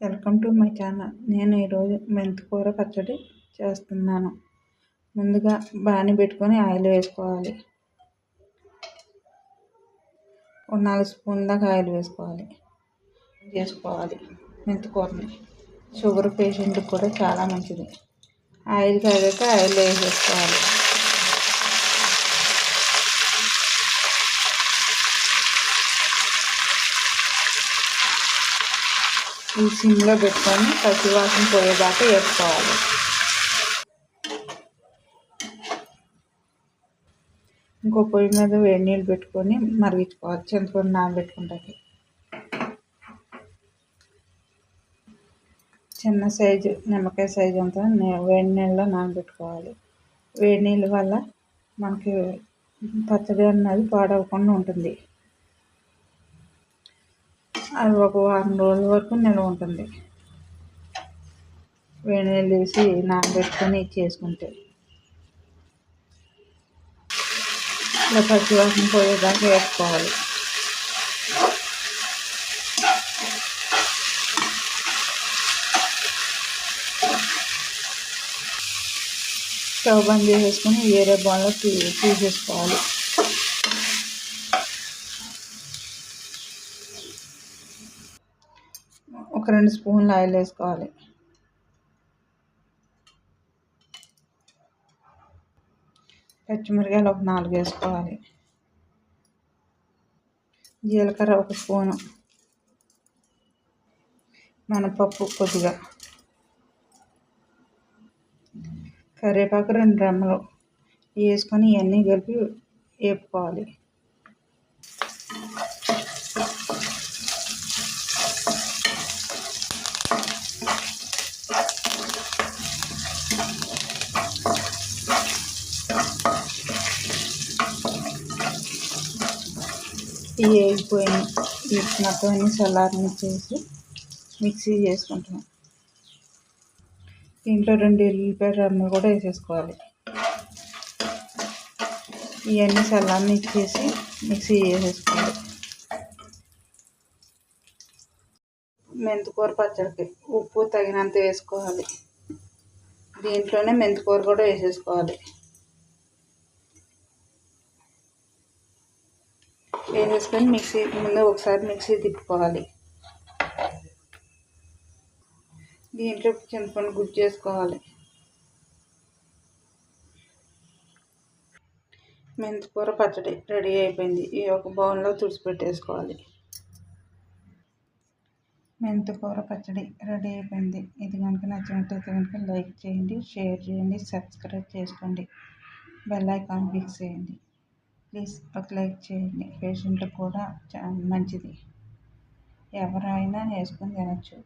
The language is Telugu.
Welcome to my channel. నేను ఈరోజు మెంతికూర పచ్చడి చేస్తున్నాను. ముందుగా బాణి పెట్టుకొని ఆయిల్ వేసుకోవాలి. ఒక నాలుగు స్పూన్ దాకా ఆయిల్ వేసుకోవాలి. చేసుకోవాలి మెంతికూరని షుగర్ పేషెంట్కి కూడా చాలా మంచిది. ఆయిల్ కాగాక ఆయిల్ వేసేసుకోవాలి. ఈ సిమ్లో పెట్టుకొని పచ్చివాసన పోయేదాకా వేసుకోవాలి. ఇంకో పొయ్యి మీద వేడి నీళ్ళు పెట్టుకొని మరిగించుకోవాలి. చింతపండు నానబెట్టుకుంటాకి చిన్న సైజు నిమ్మకాయ సైజు అంతా వేడి నీళ్ళలో నానబెట్టుకోవాలి వేడి నీళ్ళ వల్ల మనకి పచ్చడి అన్నది పాడవకుండా ఉంటుంది. అది ఒక వారం రోజుల వరకు నిల్వ ఉంటుంది. వేడి నీళ్ళు వేసి నానబెట్టుకొని చేసుకుంటే. ఇలా పచ్చివాసన పోయేదాకా వేసుకోవాలి. స్టవ్ బంద్ చేసేసుకొని వేరే బౌల్లో తీసేసుకోవాలి. ఒక రెండు స్పూన్లు ఆయిల్ వేసుకోవాలి. పచ్చిమిరకాయలు ఒక నాలుగు వేసుకోవాలి. జీలకర్ర ఒక స్పూను. మినపప్పు కొద్దిగా. కరివేపాకు రెండు రెమ్మలు. వేసుకొని ఇవన్నీ కలిపి వేపుకోవాలి. ఇవి వేగిపోయినాయి మొత్తం అన్ని చల్లారని చేసి మిక్సీ చేసుకుంటున్నాం. దీంట్లో రెండు ఎల్లిపాయ రమ్మలు కూడా వేసేసుకోవాలి. ఇవన్నీ చల్లారని ఇచ్చేసి మిక్సీ చేసేసుకోవాలి. మెంతికూర పచ్చడికి ఉప్పు తగినంత వేసుకోవాలి. దీంట్లోనే మెంతికూర కూడా వేసేసుకోవాలి. వేసేసుకొని మిక్సీ ముందు ఒకసారి మిక్సీ తిప్పుకోవాలి. దీంట్లో చింతపండు గుజ్జు చేసుకోవాలి. మెంతికూర పచ్చడి రెడీ అయిపోయింది. ఈ ఒక బౌల్లో తుడిచిపెట్టేసుకోవాలి మెంతికూర పచ్చడి రెడీ అయిపోయింది. ఇది కనుక నచ్చినట్టయితే కనుక లైక్ చేయండి షేర్ చేయండి సబ్స్క్రైబ్ చేసుకోండి. బెల్ ఐకాన్ క్లిక్ చేయండి. ప్లీజ్ ఒక లైక్ చేయండి. పేషెంట్లకు కూడా చాలా మంచిది. ఎవరైనా వేసుకొని తినచ్చు.